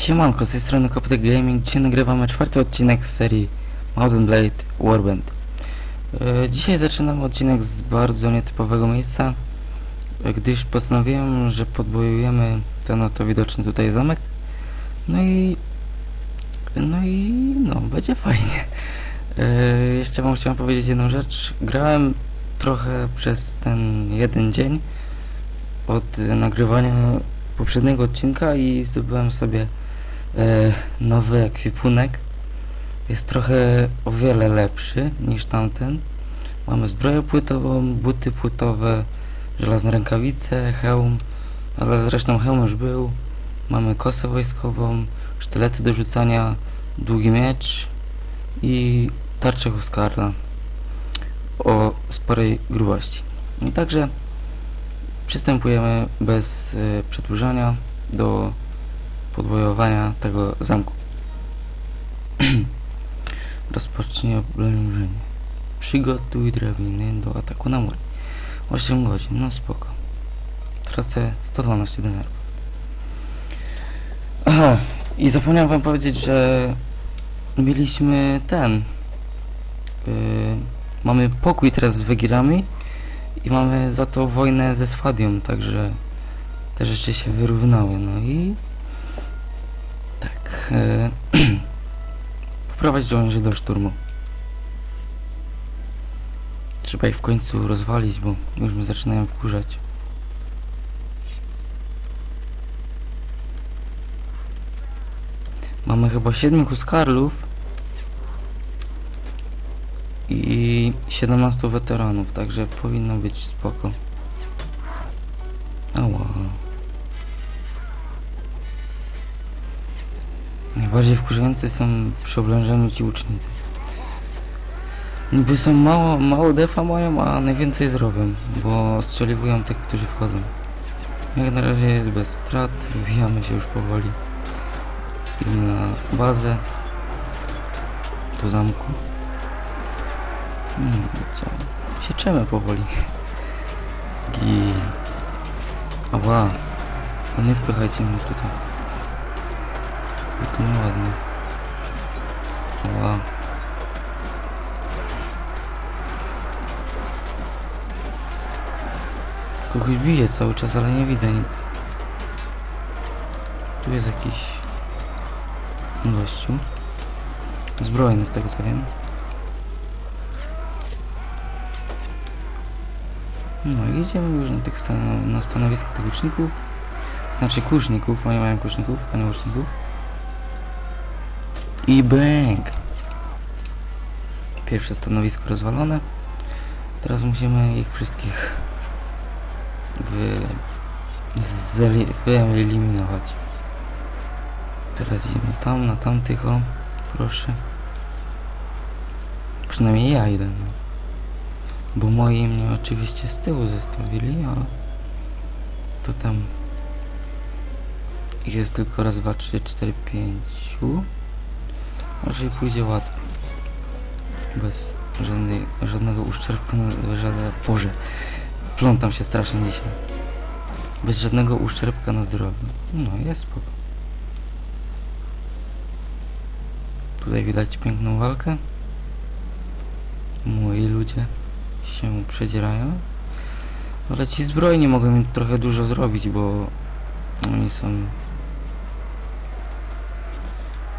Siemanko, z tej strony Kopytek Gaming. Dzisiaj nagrywamy czwarty odcinek z serii Mountain Blade Warband. E, dzisiaj zaczynamy odcinek z bardzo nietypowego miejsca, e, gdyż postanowiłem, że podbojujemy ten oto widoczny tutaj zamek. No i... No i... no, będzie fajnie. E, jeszcze wam chciałem powiedzieć jedną rzecz. Grałem trochę przez ten jeden dzień od nagrywania poprzedniego odcinka i zdobyłem sobie nowy ekwipunek. Jest trochę o wiele lepszy niż tamten. Mamy zbroję płytową, buty płytowe, żelazne rękawice, hełm, ale zresztą hełm już był. Mamy kosę wojskową, sztylety do rzucania, długi miecz i tarczę Huskarla o sporej grubości. I także przystępujemy bez y, przedłużania do podwojowania tego zamku. Rozpocznij oblężenie. Przygotuj drabiny do ataku na mur. 8 godzin, no spoko. Tracę 112 denerów. Aha, i zapomniałem wam powiedzieć, że mieliśmy ten... Yy, mamy pokój teraz z Wegirami i mamy za to wojnę ze Swadią, także te rzeczy się wyrównały, no i tak e, poprowadź żołnierzy do szturmu trzeba ich w końcu rozwalić, bo już mnie zaczynają wkurzać mamy chyba 7 huskarlów i 17 weteranów, także powinno być spoko. Najbardziej wkurzający są przy oblężeniu ci łucznicy. Niby są mało, mało defa mają, a najwięcej zrobią, bo strzeliwują tych, którzy wchodzą. Jak na razie jest bez strat, wbijamy się już powoli na bazę do zamku. Hmm, co? Sieczemy powoli. Gil. Ała. No nie wpychajcie mnie tutaj. To nieładnie. Ała. Kogoś bije cały czas, ale nie widzę nic. Tu jest jakiś gościu. Zbrojny z tego co wiem. No i idziemy już na, tych stan na stanowisko tych łuczników. Znaczy kuszników, oni mają kuszników, a nie łuczników. I bang! Pierwsze stanowisko rozwalone. Teraz musimy ich wszystkich wy... wyeliminować. Teraz idziemy tam, na tamtych, o, proszę. Przynajmniej ja idę, no. Bo moi mnie oczywiście z tyłu zostawili, a to tam ich jest tylko raz, dwa, trzy, cztery, pięciu. Może pójdzie łatwo. Bez żadnej, żadnego uszczerbku na żadne Boże. Plątam się strasznie dzisiaj. Bez żadnego uszczerbka na zdrowiu. No, jest spoko. Tutaj widać piękną walkę. Moi ludzie się przedzierają. Ale ci zbrojni mogą mi trochę dużo zrobić, bo oni są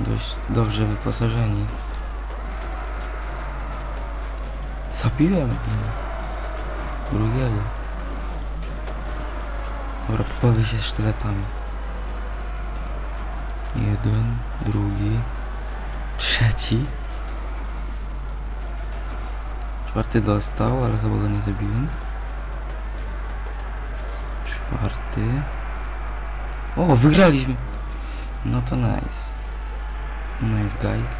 dość dobrze wyposażeni. Zabiłem drugiego. Dobra, pobawię się sztyletami. Jeden, drugi, trzeci. Czwarty dostał, ale chyba go nie zabiłem. Czwarty. O, wygraliśmy! No to nice. Nice, guys.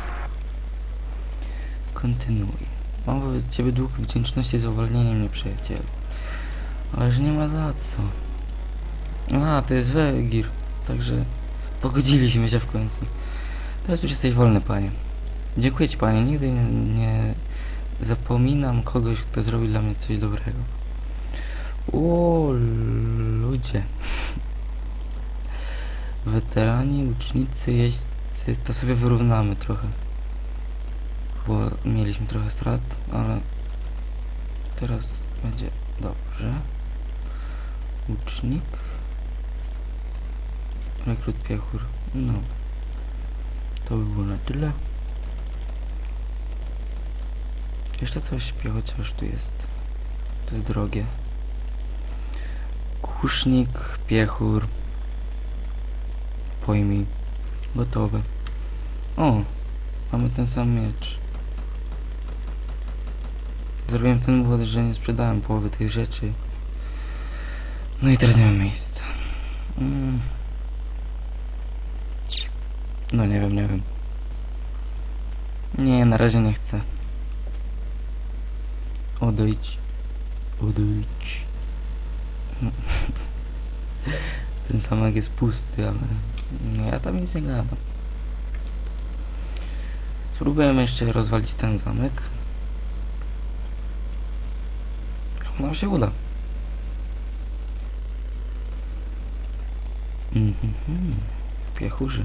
Kontynuuj. Mam wobec Ciebie dług wdzięczności za uwolnienie mnie, przyjacielu. Ależ nie ma za co. A, to jest Wegir. Także pogodziliśmy się w końcu. Teraz już jesteś wolny, panie. Dziękuję Ci, panie. Nigdy nie, nie zapominam kogoś, kto zrobi dla mnie coś dobrego. O, ludzie. weterani, łucznicy, jeźdźcy, to sobie wyrównamy trochę. Bo mieliśmy trochę strat, ale teraz będzie dobrze. Łucznik. Rekrut piechur. No. To by było na tyle. Jeszcze coś śpię, chociaż tu jest. To jest drogie. Kusznik, piechur. Pojmij. Gotowe. O! Mamy ten sam miecz. Zrobiłem ten błąd, że nie sprzedałem połowy tych rzeczy. No i teraz nie mam miejsca. Mm. No nie wiem, nie wiem. Nie, na razie nie chcę. Odejdź. Odejdź. Ten zamek jest pusty, ale ja tam nic nie gadam. Spróbujemy jeszcze rozwalić ten zamek. Nam się uda. Mhm. Piechurzy.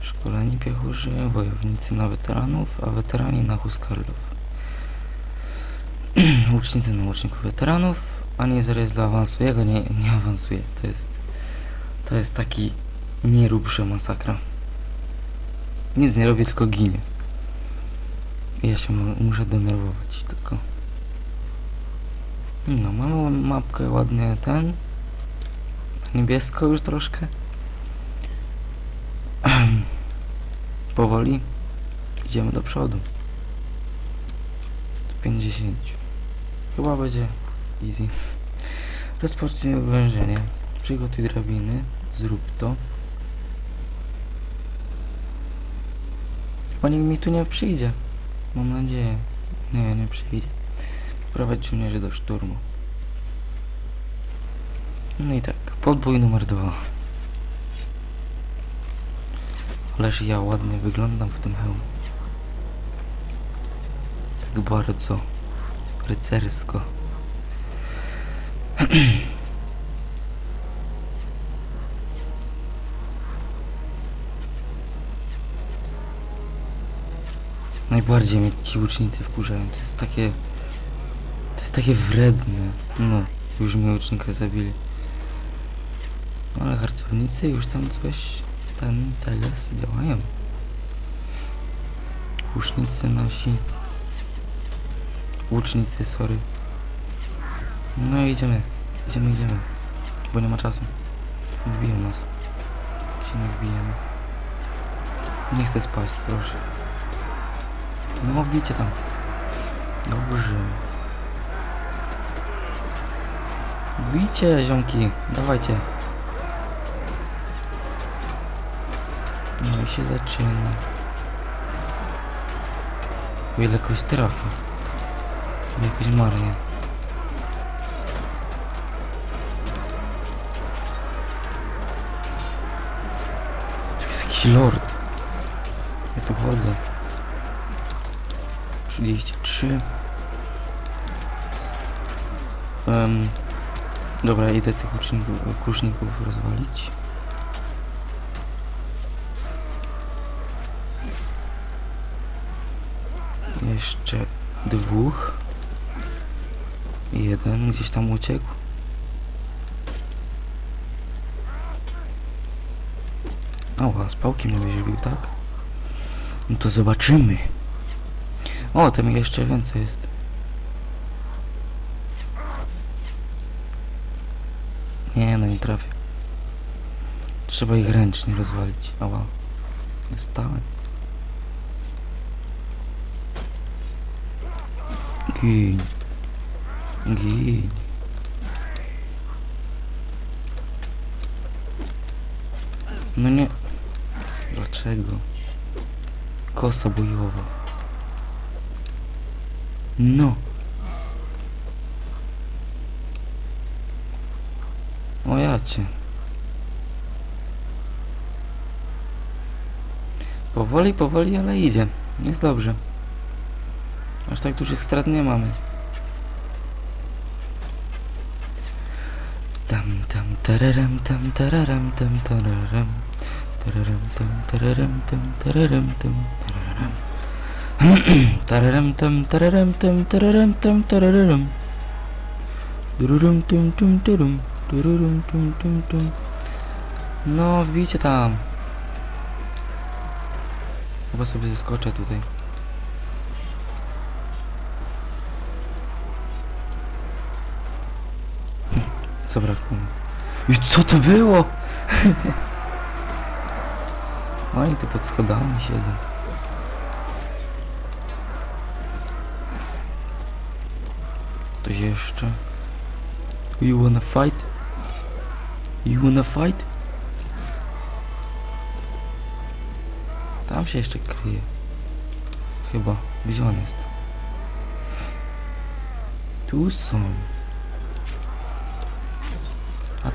Szkoleni piechurzy, wojownicy na weteranów, a weterani na huskarlów. Łucznicy na łuczników weteranów, a nie jest dla awansujego, nie, nie awansuje. To jest, to jest taki nie masakra. Nic nie robię, tylko ginie. Ja się mu- muszę denerwować tylko. No, mamy mapkę ładnie ten. Niebiesko już troszkę. Powoli idziemy do przodu. 50. Chyba będzie easy. Rozpocznij wężenie. Przygotuj drabiny. Zrób to. Chyba nikt mi tu nie przyjdzie. Mam nadzieję. Nie, nie przyjdzie. Prowadź żołnierzy do szturmu. No i tak, podbój numer dwa. Ależ ja ładnie wyglądam w tym hełmie. Tak bardzo rycersko. Najbardziej mnie ci łucznicy wkurzają. To jest takie... To jest takie wredne. No, już mnie łucznika zabili. Ale harcownicy już tam coś... Ten teraz działają. Łucznicy nasi... Łucznicy, sorry. No idziemy. Idziemy, idziemy. Bo nie ma czasu. Wbiją nas. Się nie wbijemy. Nie chcę spaść, proszę. Ну, Не могите там. Да уже. Бейте, земки. Давайте. Ну еще зачем? Великую штрафу. Якусь марення. Скільорд. Это глаза. 203 um, Dobra, idę tych kuszników, rozwalić Jeszcze dwóch Jeden gdzieś tam uciekł Ała, z pałki mnie wyżywił, tak? No to zobaczymy. O, tam jeszcze więcej jest. Nie, no nie trafię. Trzeba ich ręcznie rozwalić. Ała. Dostałem. Gin. Gin. No nie. Dlaczego? Kosa bojowa. No. O ja cię. Powoli, powoli, ale idzie. Jest dobrze. Aż tak dużych strat nie mamy. Tam, tam, Tararem tam tararem tam tararem Tararem tam tararem tam tararem tam tararem Tararem tam tararem tam tararem tam tararem Dururum tum tum turum Dururum tum tum tum No wbijcie tam Chyba sobie zeskoczę tutaj Co brakło? I co to było? Oni tu pod schodami siedzą. Ktoś jeszcze? You wanna fight? You wanna fight? Tam się jeszcze kryje. Chyba. Gdzie on jest? Tu są. A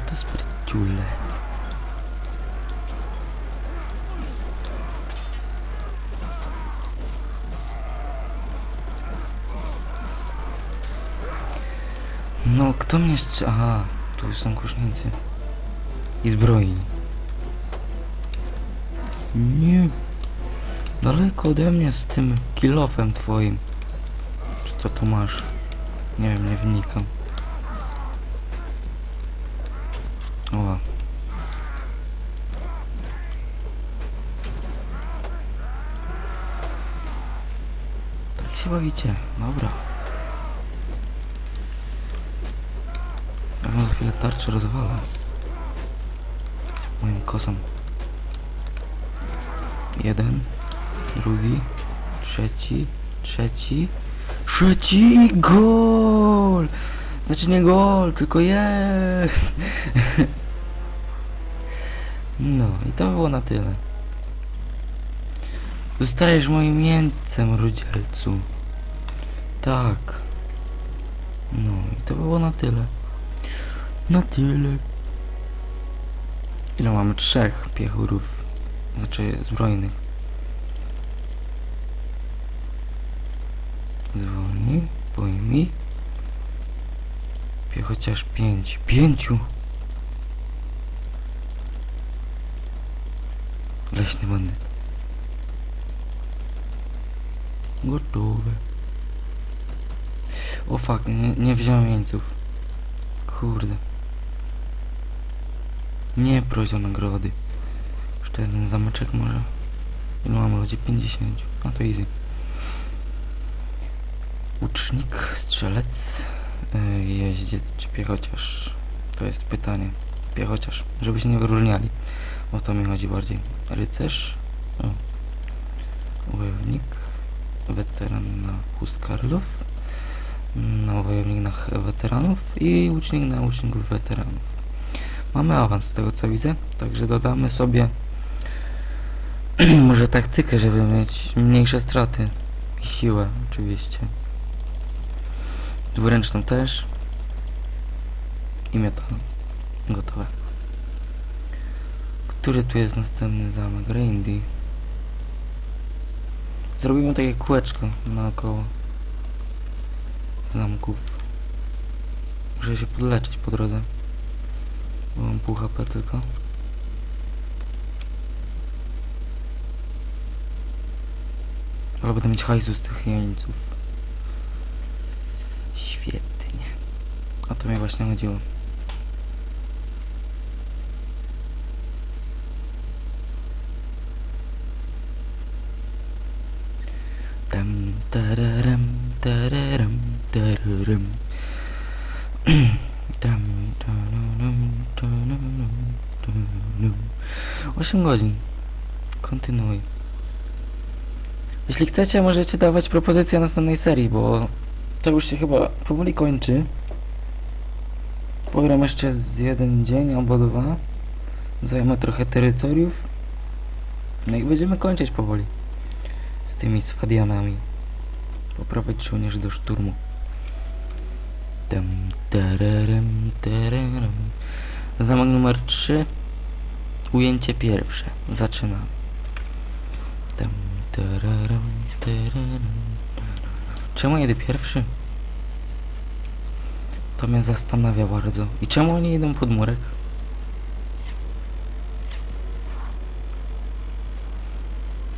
kto mnie jeszcze... Aha, tu są kusznicy. I zbroi. Nie. Daleko ode mnie z tym kilofem twoim. Czy co to masz? Nie wiem, nie wnikam. O. Tak się bawicie. Dobra. Ja wam za chwilę tarczę rozwalę. Moim kosem. Jeden. Drugi. Trzeci. Trzeci. Trzeci gol! Znaczy nie gol, tylko jest! No i to było na tyle. Zostajesz moim jeńcem, rudzielcu. Tak. No i to było na tyle. Na tyle. Ile mamy? Trzech piechurów. Znaczy zbrojnych. Zwolnij, pojmij. Chociaż pięć. Pięciu! Leśny bandyt. Gotowe. O fuck, nie, nie wziąłem jeńców. Kurde. Nie proś o nagrody. Jeszcze jeden zameczek może. Ile mamy ludzi? 50. No to easy. Łucznik, strzelec, yy, jeździec czy piechociarz? To jest pytanie. Piechociarz, żeby się nie wyróżniali. O to mi chodzi bardziej. Rycerz, o. wojownik, weteran na huskarlów, no, wojownik na weteranów i łucznik na łuczników weteranów. Mamy awans z tego co widzę, także dodamy sobie może taktykę, żeby mieć mniejsze straty i siłę oczywiście. Dwuręczną też i metalu. Gotowe. Który tu jest następny zamek? Randy. Zrobimy takie kółeczko naokoło zamków. Muszę się podleczyć po drodze. Mam pół HP tylko. Ale będę mieć hajsu z tych jeńców. Świetnie. O to mnie właśnie chodziło. Tam, tararam, tararam, tararam. Tam, tararam, tararam, tararam. 8 godzin. Kontynuuj. Jeśli chcecie, możecie dawać propozycje następnej serii, bo to już się chyba powoli kończy. Pogram jeszcze z jeden dzień albo dwa. Zajmę trochę terytoriów. No i będziemy kończyć powoli. Z tymi swadianami. Poprawić żołnierzy do szturmu. Tam, Tererem, tererem. Zamek numer 3. Ujęcie pierwsze. Zaczynamy. Tam, tererem, tererem. Czemu jedę pierwszy? To mnie zastanawia bardzo. I czemu oni idą pod murek?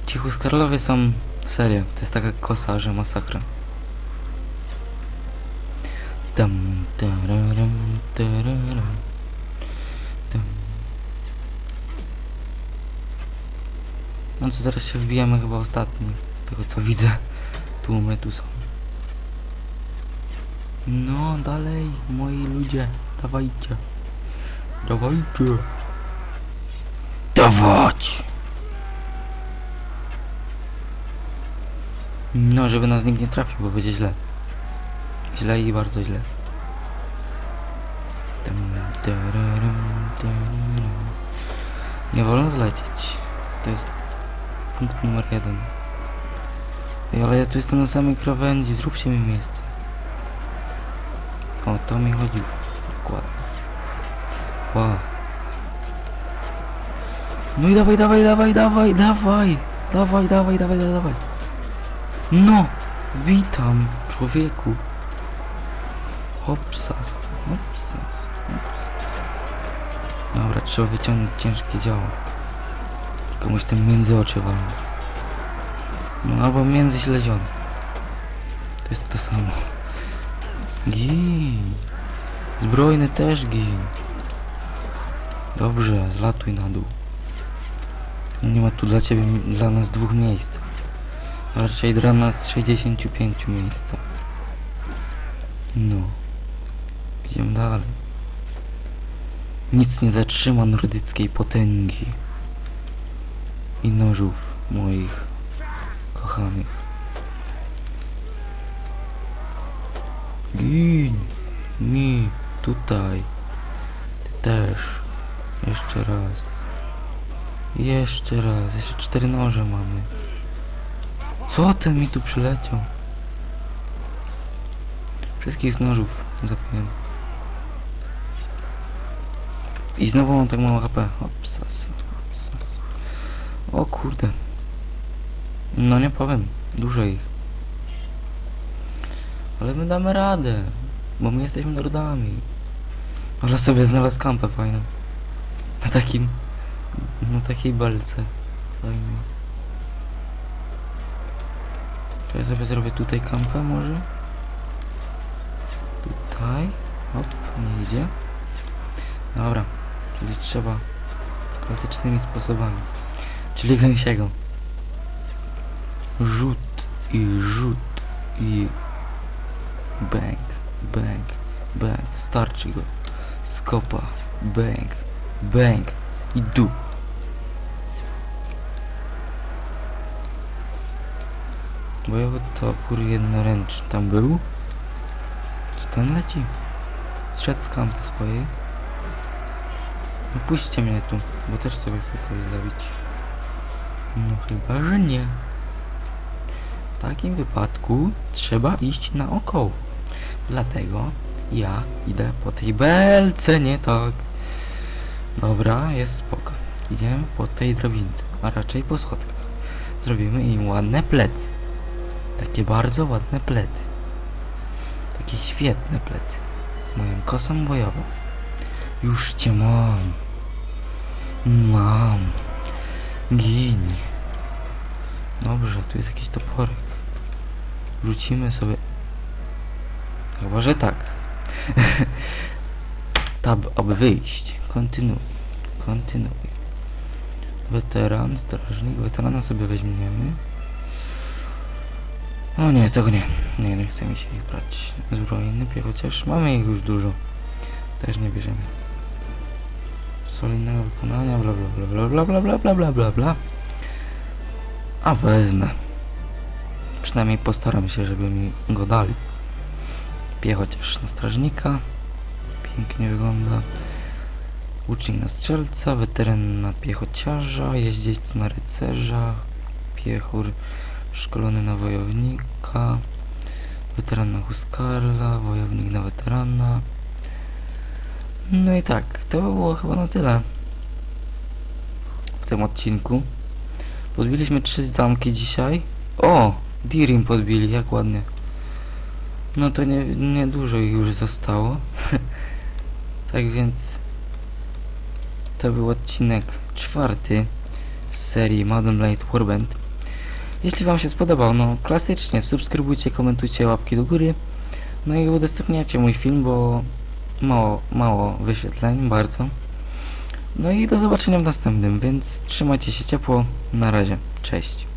Ci huskarlowie są... Serio, to jest taka kosa, że masakra. Tam, tararam, tararam, tam. No to zaraz się wbijamy chyba ostatni, z tego co widzę. Tłumy tu są. No, dalej, moi ludzie, dawajcie. Dawajcie. Dawać! No, żeby nas nikt nie trafił, bo będzie źle. Źle i bardzo źle. Nie wolno zlecieć. To jest punkt numer jeden. Ale ja tu jestem na samej krawędzi, zróbcie mi miejsce. O, to mi chodziło. Dokładnie. Wow. No i dawaj, dawaj, dawaj, dawaj. Dawaj, dawaj, dawaj, dawaj, dawaj. No, witam, człowieku. Hopsas, hopsas. Dobra, trzeba wyciągnąć ciężkie działo. Komuś tym między oczy walnąć. No albo między śledziony. To jest to samo. Gin. Zbrojny też gin. Dobrze, zlatuj na dół. Nie ma tu dla ciebie, dla nas dwóch miejsc. Raczej dla nas 65 miejsca. No. Idziemy dalej. Nic nie zatrzyma nordyckiej potęgi i nożów moich kochanych. Gin mi tutaj. Ty też. Jeszcze raz. Jeszcze raz. Jeszcze cztery noże mamy. Co ten mi tu przyleciał? Wszystkich z nożów zapiłem. I znowu mam tak mało HP. Opsas, opsas. O kurde. No nie powiem. Dużo ich. Ale my damy radę. Bo my jesteśmy nordami. Ale sobie znalazł kampę fajną. Na takim... Na takiej belce. Fajnie. To ja sobie zrobię tutaj kampę może? Tutaj. Hop, nie idzie. Dobra. Czyli trzeba klasycznymi sposobami. Czyli gęsiego. Rzut i rzut i bang, bang, bang. Starczy go. Skopa. Bang, bang i du. Bojowy topór jednoręczny tam był? Czy ten leci? Zszedł z swojej. No puśćcie mnie tu, bo też sobie chcę kogoś zabić. No chyba, że nie. W takim wypadku trzeba iść naokoło. Dlatego ja idę po tej belce, nie tak. Dobra, jest spoko. Idziemy po tej drabince, a raczej po schodkach. Zrobimy im ładne plecy. Takie bardzo ładne plety. Takie świetne plety. Moją kosą bojową. Już cię mam. Mam. Gin. Dobrze, tu jest jakiś toporek. Rzucimy sobie. Chyba, że tak. Tab, aby wyjść. Kontynuuj. Kontynuuj. Weteran, strażnik. Weterana sobie weźmiemy. O nie, tego nie. Nie, nie chce mi się ich brać. Zbrojny, chociaż mamy ich już dużo. Też nie bierzemy. Solidnego wykonania, bla bla bla bla bla bla bla bla bla bla. A wezmę. Przynajmniej postaram się, żeby mi go dali. Piechociarz na strażnika. Pięknie wygląda. Łucznik na strzelca, weteran na piechociarza, jeździec na rycerza, piechur szkolony na wojownika, weteran na huskarla, wojownik na weterana. No i tak, to by było chyba na tyle w tym odcinku. Podbiliśmy trzy zamki dzisiaj. O! Dirim podbili, jak ładnie. No to nie, nie dużo ich już zostało. tak więc to był odcinek czwarty z serii Modern Blade Warband. Jeśli Wam się spodobał, no klasycznie subskrybujcie, komentujcie, łapki do góry. No i udostępniacie mój film, bo mało, mało wyświetleń, bardzo. No i do zobaczenia w następnym, więc trzymajcie się ciepło. Na razie, cześć.